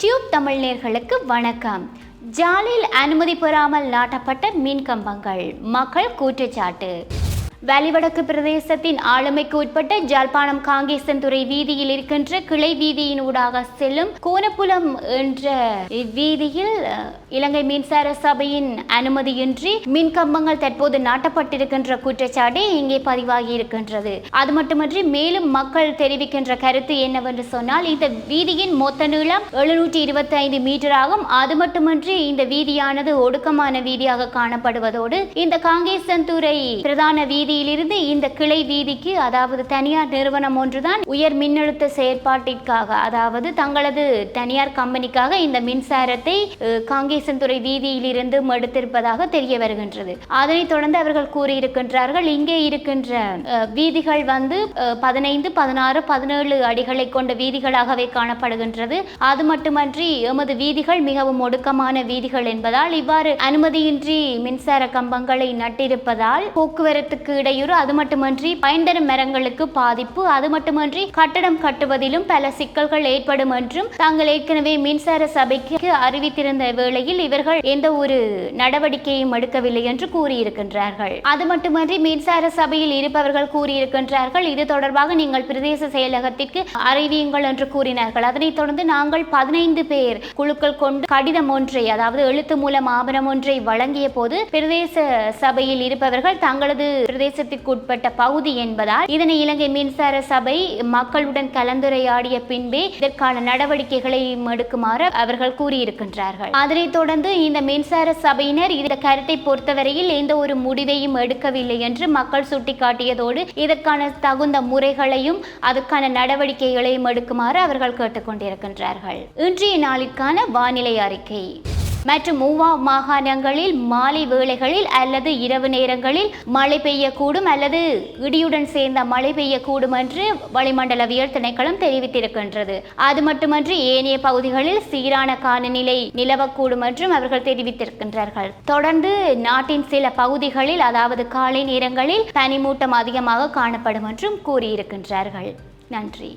Tube Tamil நேர்களுக்கு வணக்கம். ஜாலியில் அனுமதி பெறாமல் நாட்டப்பட்ட மின் கம்பங்கள் மக்கள் கூற்றுச்சாட்டு. வலிவடக்கு பிரதேசத்தின் ஆளுமைக்கு உட்பட்ட ஜாழ்ப்பாணம் காங்கேசன்துறை வீதியில் இருக்கின்ற கிளை வீதியின் ஊடாக செல்லும் கோனப்புலம் என்ற இவ்வீதியில் இலங்கை மின்சார சபையின் அனுமதியின்றி மின் கம்பங்கள் தற்போது நாட்டப்பட்டிருக்கின்ற குற்றச்சாட்டு இங்கே பதிவாகி இருக்கின்றது. அது மட்டுமன்றி மேலும் மக்கள் தெரிவிக்கின்ற கருத்து என்னவென்று சொன்னால் இந்த வீதியின் மொத்த நீளம் எழுநூற்றி இருபத்தி ஐந்து மீட்டர் ஆகும். அது மட்டுமன்றி இந்த வீதியானது ஒடுக்கமான வீதியாக காணப்படுவதோடு இந்த காங்கேசன்துறை பிரதான வீதி வீதியிலிருந்து இந்த கிளை வீதிக்கு அதாவது தனியார் நிறுவனம் ஒன்றுதான் உயர் மின்னழுத்த செயற்பாட்டிற்காக அதாவது தங்களது தனியார் கம்பெனிக்காக இந்த மின்சாரத்தை காங்கேசன்துறை வீதியிலிருந்து எடுத்திருப்பதாக தெரிய வருகின்றது. அதனைத் தொடர்ந்து அவர்கள் கூறியிருக்கின்றார்கள் இங்கே இருக்கின்ற வீதிகள் வந்து பதினைந்து பதினாறு பதினேழு அடிகளை கொண்ட வீதிகளாகவே காணப்படுகின்றது. அது மட்டுமன்றி எமது வீதிகள் மிகவும் ஒடுக்கமான வீதிகள் என்பதால் இவ்வாறு அனுமதியின்றி மின்சார கம்பங்களை நட்டிருப்பதால் போக்குவரத்துக்கு இடையூறு. அது மட்டுமன்றி பயன்தரும் மரங்களுக்கு பாதிப்பு. அது மட்டுமன்றி கட்டடம் கட்டுவதிலும் பல சிக்கல்கள் ஏற்படும் என்றும் தாங்கள் ஏற்கனவே மின்சார சபைக்கு அறிவித்திருந்த வேளையில் இவர்கள் எந்த ஒரு நடவடிக்கையும் எடுக்கவில்லை என்று கூறியிருக்கின்றார்கள். அது மட்டுமன்றி மின்சார சபையில் இருப்பவர்கள் கூறியிருக்கின்றார்கள் இது தொடர்பாக நீங்கள் பிரதேச செயலகத்திற்கு அறிவியுங்கள் என்று கூறினார்கள். அதனைத் தொடர்ந்து நாங்கள் பதினைந்து பேர் குழுக்கள் கொண்டு கடிதம் ஒன்றை அதாவது எழுத்து மூலம் ஆவணம் ஒன்றை வழங்கிய போது பிரதேச சபையில் இருப்பவர்கள் தங்களது பிரதேச உட்பட்ட பகுதி என்பதால் இதனை இலங்கை மின்சார சபை மக்களுடன் கலந்துரையாடிய பின்பே இதற்கான நடவடிக்கைகளை எடுக்குமாறு அவர்கள் கூறியிருக்கின்றார்கள். அதனைத் தொடர்ந்து இந்த மின்சார சபையினர் இந்த கருத்தை பொறுத்தவரையில் எந்த ஒரு முடிவையும் எடுக்கவில்லை என்று மக்கள் சுட்டிக்காட்டியதோடு இதற்கான தகுந்த முறைகளையும் அதற்கான நடவடிக்கைகளையும் எடுக்குமாறு அவர்கள் கேட்டுக்கொண்டிருக்கின்றார்கள். இன்றைய நாளிற்கான வானிலை அறிக்கை. மற்றும் மூவா மாகாணங்களில் மாலை வேளைகளில் அல்லது இரவு நேரங்களில் மழை பெய்யக்கூடும் அல்லது இடியுடன் சேர்ந்த மழை பெய்யக்கூடும் என்று வளிமண்டலவியல் திணைக்களம் தெரிவித்திருக்கின்றது. அது மட்டுமன்றி ஏனைய பகுதிகளில் சீரான காலநிலை நிலவக்கூடும் என்றும் அவர்கள் தெரிவித்திருக்கின்றார்கள். தொடர்ந்து நாட்டின் சில பகுதிகளில் அதாவது காலை நேரங்களில் பனிமூட்டம் அதிகமாக காணப்படும் என்றும் கூறியிருக்கின்றார்கள். நன்றி.